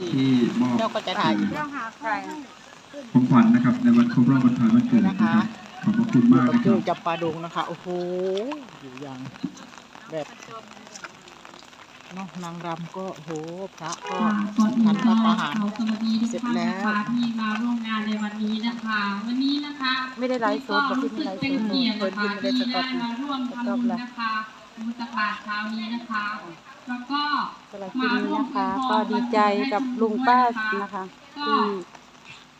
ที่มอบเราก็จะถ่ายเราหาใครของขวัญนะครับ ในวันครบรอบวันคล้ายวันเกิดนะครับขอบพระคุณมากเรานะคเจรัอบจับปลาดงนะคะ โอ้โห อยู่อย่างแบบเนาะนางรำก็โอ้โหพระก็ค่ะก่อนอื่ทันนก็พระประหารขอสวัสดีทุกเสร็จท่านแล้นะวคะที่มาร่วมงานในวันนี้นะคะ วันนี้นะคะ ไม่ได้ไลฟ์สดก็รู้สึกเป็นเกียรตินะคะเปิดยิที่งไม่ได้สต็อปได้มาร่วมทำบุญนะคะมุตบาทเช้านี้นะคะ แล้วก็สำ หรับคลิปนี้นะคะ ก็ดีใจกับลุงป้านะคะก็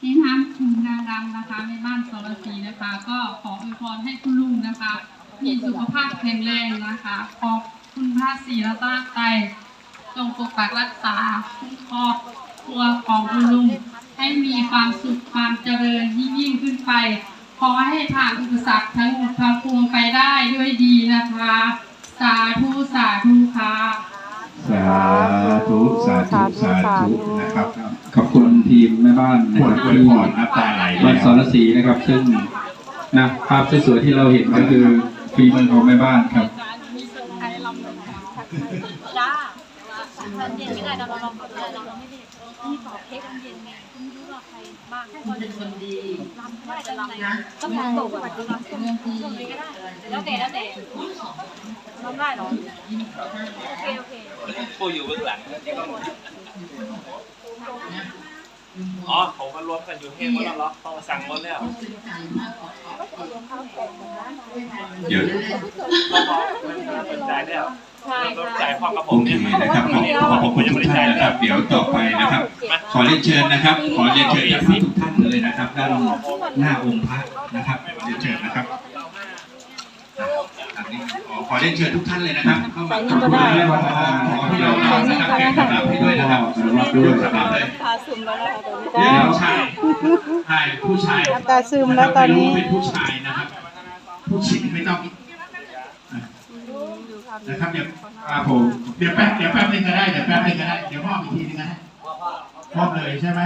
ที่ในนามคุณนางรำนะคะในบ้านสรศรีนะคะ ก็ขออวยพรให้คุณลุงนะคะมีสุขภาพแข็งแรงนะคะขอบคุณพระศรีรัตนตรัยจงปกปักรักษาคุ้มครอบครัวของคุณลุงให้มีความสุขความเจริญยิ่งยิ่งขึ้นไป ขอให้ผ่านอุปสรรคทั้งหมดทั้งปวงไปได้ด้วยดีนะคะ สาธุสาธุค่ะสา ธุสาธุสาธุนะครับ ขอบคุณทีมแม่บ้านนะปวคดรับอวยที่พรน้ำตาไหลบ้านสรศรีนะครับ ซึ่งนะภาพสวยๆที่เราเห็นก็คือฝีมือของแม่บ้านครับจ้าตอนเย็นไม่ได้เราลองก่อนได้เราไม่ได้มีขอเค้กตอนเย็นไงไม่รู้ว่าใครบ้างคนเป็นคนดีรำได้จะรำนะต้องรำตกก่อนรำตรงนี้ก็ได้แล้วแต่แล้วแต่รำได้เหรอโอเคโอเค ผู้อยู่เบื้องหลังอ๋อผมมารวมกันอยู่เทพวันละล็อกต้องมาสั่งหมดแล้วเดี๋ยวต้องบอกมันเป็นใจแล้วใช่ต้องใช่จ่ายความกับผโอมเคเนี่ยนะครับขอบขอบคุณทุกท่านนะครับ เดี๋ยวต่อไปนะครับ ขอเรียนเชิญนะครับ ขอเรียนเชิญทุกท่านเลยนะครับ ด้านหน้าองค์พระนะครับเรียนเชิญนะครับอันนี้ข อขอเรียนเชิญทุกท่านเลยนะครับเข้ามาใส่นี่ก็ได้ขอขอที่เราทำนะครับแกะสลับให้ด้วยนะครับยกสลับเลยตาซึมแล้วนะคะตอนนี้เดี๋ยวผู้ชายใช่ผู้ชายน้ำตาซึมแล้วตอนนี้ไม่รู้เป็นผู้ชายนะครับ ผู้หญิงไม่ต้องนะครับเดี๋ยวอ่าผมเดี๋ยวแป๊บเดี๋ยวแป๊บนึงก็ได้เดี๋ยวแป๊บนึงก็ได้เดี๋ยวมอบอีกทีนึงก็ได้มอบเลยใช่ไหม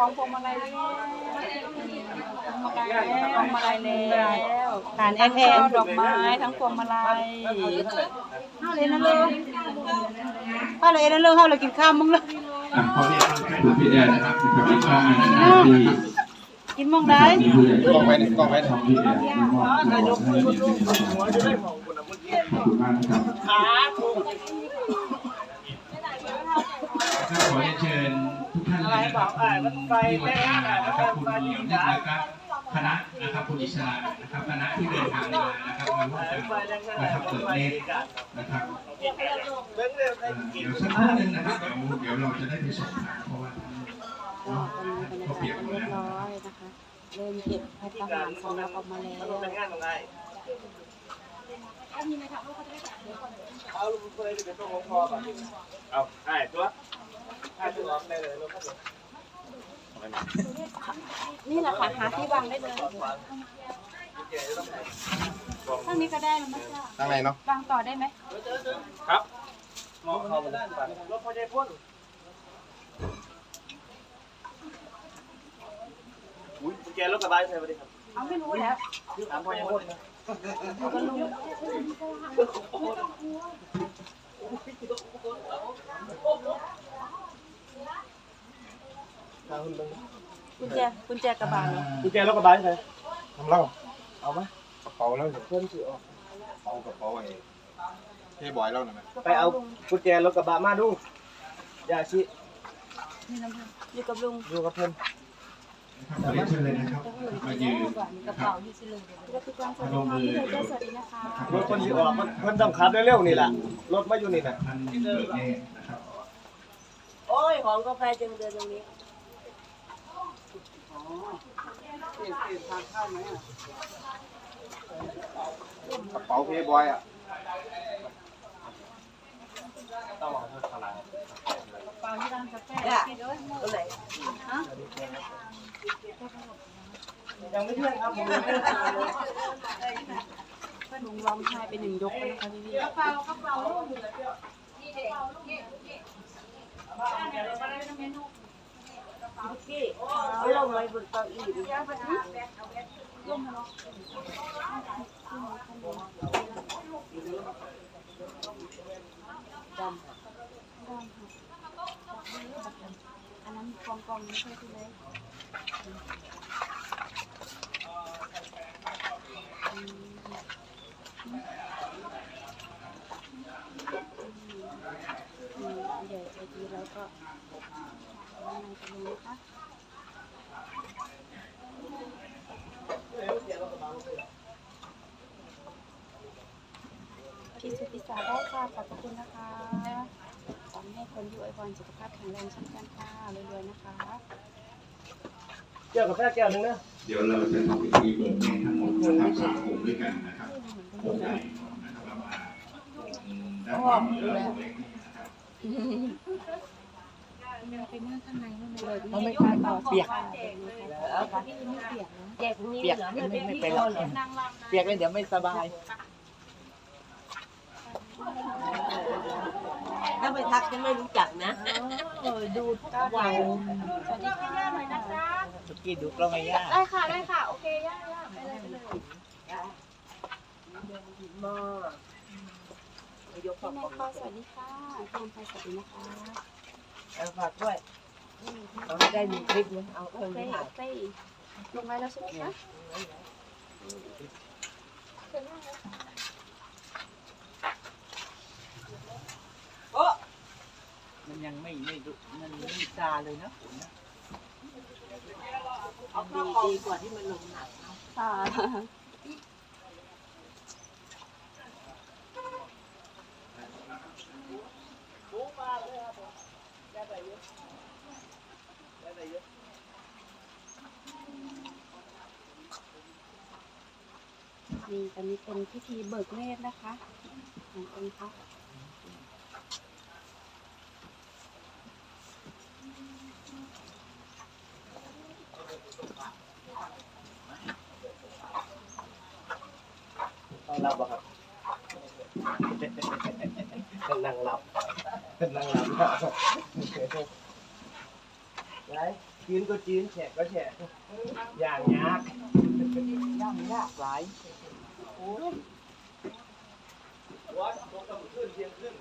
ลุงคล้องพวงมาลัยแล้วพวงมาลัยแล้วพวงมาลัยแล้วผ่านแอนแอนดอกไม้ทั้งพวงมาลัยเอาเลยนะลูกเอาเลยนะลูกเอาเลยกินข้าวมึงเลยอะขอเรียนคุณพี่แอนนะครับนะครับที่ช่องนะครับที่กินมึงได้ที่ผู้ใหญ่กล้องไว้กล้องไว้ช่องพี่แอนที่มอบของให้เรียนเรียนขอบคุณมากนะครับครับขอเรียนเชิญ ทุกท่านเลยนะครับคุณที่วันนี้นะครับคุณเหลียวนิดนะครับคณะนะครับคุณอิสระนะครับคณะที่เดินทางมานะครับมาร่วมกันนะครับเปิดเนตรนะครับเดี๋ยวสักครู่นึงนะครับเดี๋ยวเดี๋ยวเราจะได้ไปสอบถามเพราะว่าท่านท่านเปรียบหมดแล้วนะคะเริ่มเก็บพัฒนาหารสำนักออกมาแล้วเป็นงานของไงเอาไอ้ตัวไอ้ตัวได้เลยรถครับ นี่แหละค่ะหาที่วางได้เลยข้างนี้ก็ได้นะมั้งจ้าข้างในเนาะวางต่อได้ไหมครับมองเข้ามาด้รถพอใจพ่นอุ้ยกุญแจรถกระบะใช่ไหมครับเอาไม่รู้แล้วถามพอใจพ่น กุญแจกุญแจกระบะเนี่ยกุญแจรถกระบะใช่ไหมทำเล่าเอาไหมกระเป๋าแล้วเดี๋ยวเพิ่มสื่อออกเอากระเป๋าไอ้เท่บอยแล้วหน่อยไหมไปเอากุญแจรถกระบะมาดูอย่าชี้อยู่กับลุงดูกับเพิ่นขอเรียนเชิญเลยนะครับมายืนกระเป๋าที่สิเลยแล้วทุกคนสวัสลดีงค่ะมือพี่เจเดี๋ยวสวัสดีนะคะรถคนที่ออกมันมันต้องขับเร็วๆนี่แหละรถมาอยู่นี่แหละท่านเปิดเนตรนะครับโอ้ยของกาแฟจึงเดินตรงนี้ กระเป๋าเท่บอยอะต้องเอาเท่าไหร่เปล่าที่ร้านกาแฟพี่ด้วยตัวไหนฮะยังไม่เที่ยงครับผมยังไม่ได้ลุงร้องไห้ไปหนึ่งยกเลยนะคะพี่กระเป๋ากระเป๋าลูกอยู่เลยมเอาลงไว้บนเก้าอี้ดิอันนั้นกองกองไม่ใช่ที่เลยใหญ่ใจดีแล้วก็ พี่สุติสาได้ค่ะ ขอบพระคุณนะคะขอให้คนอยู่ไอพรสุขภาพแข็งแรงเช่นกันค่ะรวยๆนะคะแก้วกับแฟแก้วหนึงนะ เดี๋ยวเราจะทำพิธีเบิกเนตรทั้งหมดนะครับสามองค์ด้วยกันนะครับองค์ใหญ่ก่อนนะครับแล้วมาด้านขวามือองค์เล็กนี่นะครับ มันไม่ขาดต่อเปียกเปียกเหรอไม่ไม่ไม่เป็นหรอกเปียกเลยเดี๋ยวไม่สบายถ้าไปทักจะไม่รู้จักนะดูทุกวันสวัสดีค่ะหน่อยนะคะสุกี้ดูก็ไม่ยาได้ค่ะได้ค่ะโอเคย่าย่าไปเลยไปเลยหม้อไปยกพี่ข้าวแม่ของค่ะสวัสดีค่ะพี่แม่สวัสดีนะคะ เอาฝากด้วยเอาให้ได้หนึ่งคลิปนะเอาโอเครื่องเคนี้ถ่ายโอเคลงไว้แล้วใช่ไหมคะมันยังไม่ไม่ดูมันไม่ซาเลยนะฝนนะเอาดีดีกว่าที่มันลงหนักค่ะ นี่ตอนนี้เป็นพิธีเบิกเนตรนะคะขององค์พระต้องรับบ่ครับเป็นนางรับเป็นนางรับไรจีนก็จีนแฉกก็แฉกอย่างยากย่างยากหลายวัดลงกำขึ้น เที่ยงขึ้น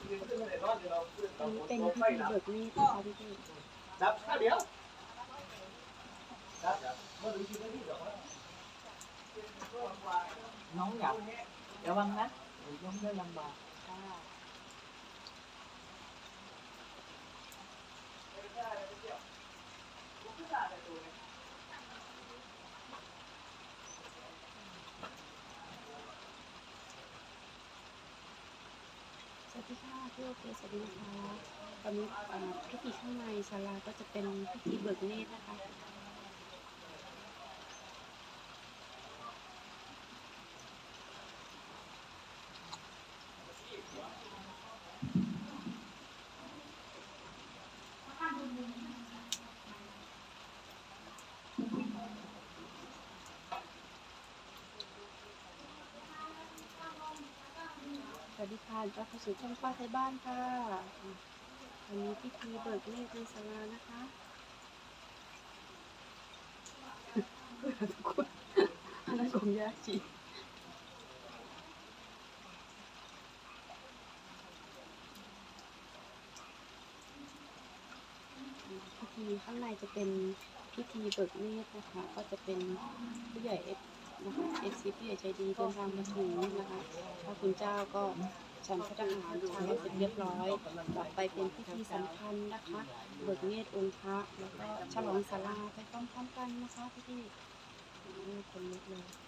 เที่ยงขึ้นไม่ได้นอนเดี๋ยวเราขึ้นอัเรานนี้ฝเป็นนตกพิไฟธีดับเบิกเนตรนะคะพี่พี่ดับข้าเดียวดับดับเมื่อถึงที่นี่เดี๋ยวน้องอยากระวังนะเดี๋ยวย่อมได้ลำบาก ที่โอเคสวัสดีนะคะตอนนี้พิธีข้างในศาลาก็จะเป็นพิธีเบิกเนตรนะคะ วัสดีค่ะรับเข้าสู่ช่องป้าไทยบ้านค่ะวันนี้พิธีเบิกเนตรในศาลานะคะอันนั้นผมยากจีพิธีข้างในจะเป็นพิธีเบิกเนตรนะคะ ก็จะเป็นผู้ใหญ่เอฟนะคะเอฟซีผู้ใหญ่ใจดีเดินทางมาถึงนะคะพระคุณเจ้าก็ ฉันพระทหารทำให้เสร็จเรียบร้อยต่อไปเป็นพิธีสำคัญนะคะเบิกเนตรองค์พระแล้วก็ฉลองศาลาไปพร้อมๆกันนะคะพี่ๆคนลุกเลย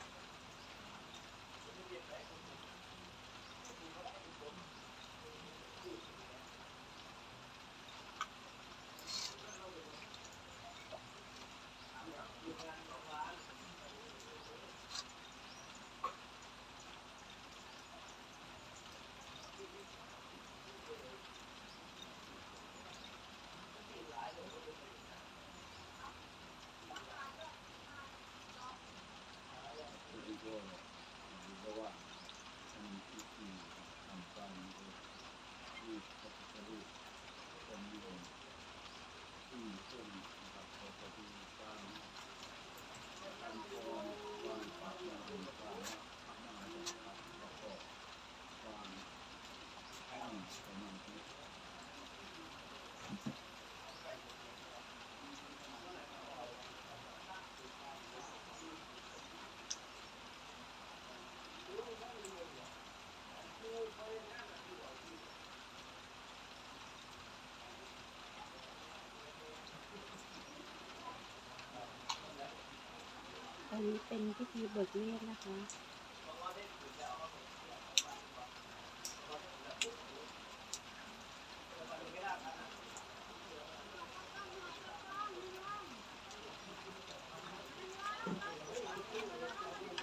ันนี้เป็นพิธีเบิกเนตรนะคะ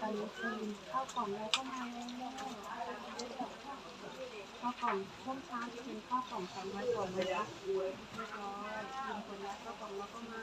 ตอนนี้คือข้าวกล่องแล้วก็มาแล้วข้าวกล่องช่วงเช้าจะเป็นข้าวกล่องสองร้อยกล่องนะคะเรียบร้อยกินคนละข้าวกล่องแล้วก็มา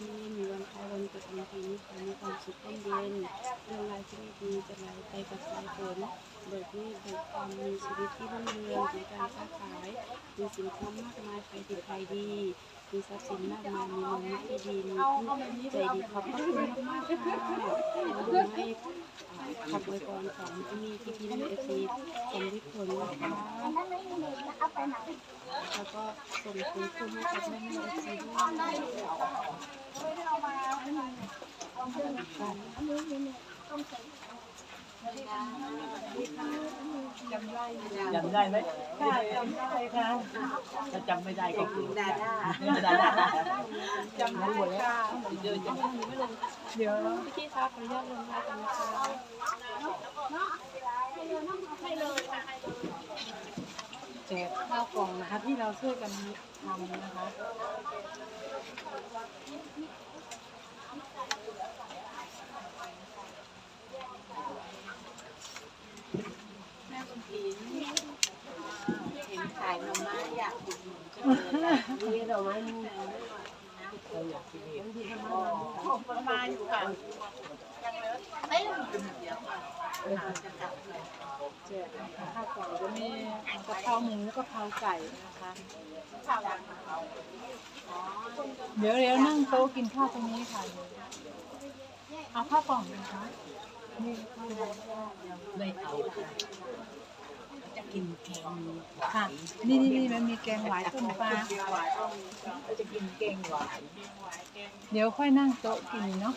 พิธีชนตกขึ้นกันกินข้าวกล่องข้าวกล่องแล้วก็มาแล้วสองร้อยกล่องนะคะที่เจอกันวันเช้าวันที่นีมีวันคล้ายวันเกิดในปีนี้ขอมีความสุขร่มเย็นเรื่องรายที่ดีจะไหลไปกับสายฝนเบิกเนตรเบิกความมีชีวิตที่รุ่งเรืองมีการค้าขายมีสินค้ามากมายขายดีขายดี มีทรัพย์สินมากมายมีเงินที่ดีมีผู้ใจดีขอบพระคุณมากๆค่ะขอให้ขับอวยพรของที่นี่ที่พี่พีเอฟซีสมฤทธิ์ผลนะคะแล้วก็ส่งคุณคุณให้กับแม่แม่เอฟซีด้วยค่ะ จำได้ไหมค่ะจำได้ค่ะถ้าจำไม่ได้ก็คือดาด้าดาด้าจำได้หมดแล้วเดินจำได้เดี๋ยวพี่คะขออนุญาตลงไลน์กันนะคะแจกข้าวกล่องนะคะที่เราช่วยกันทำนะคะ หน่อไม้อยากอุดหนุนจังเลยนี่หน่อไม้นี่เราอยากกินเห็ดประมาณอยู่ค่ะไม่เดี๋ยวก่อนจะกลับเลยแจกนะคะข้าวกล่องจะมีกะเพราหมูกะเพราไก่นะคะเดี๋ยวเดี๋ยวนั่งโต๊ะกินข้าวตรงนี้ค่ะเอาข้าวกล่องนะคะนี่ไม่เอาค่ะ กินแกงค่ะ นี่นี่นี่มันมีแกงหวายต้มปลาหวาจะกินแกงหวานเดี๋ยวค่อยนั่งโต๊ะกินเนาะ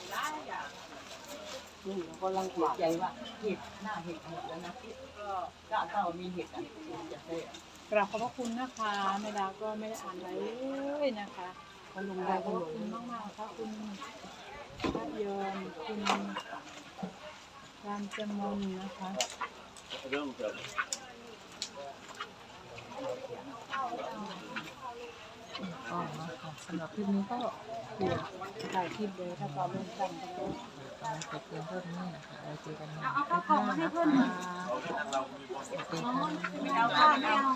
นี่เราก็ลังเกียจใจว่าเห็ดหน้าเห็ดหมดแล้วนะก็ก็ถ้ามีเห็ดอะจะได้กราบขอบพระคุณนะคะแม่ดาก็ไม่ได้อ่านไว้เลยนะคะขอบคุณขอบพระคุณมากมากค่ะคุณภาพยนต์คุณรามจำมนนะคะเรื่องเกิด ก็นะคะสำหรับคลิปนี้ก็เดี๋ยวถ่ายคลิปเลยถ้าตอนเริ่มตั้งก็ต้องขอบคุณเพิ่มนี่นะคะเราเจอกันใหม่คลิปหน้านะคะสวัสดีค่ะ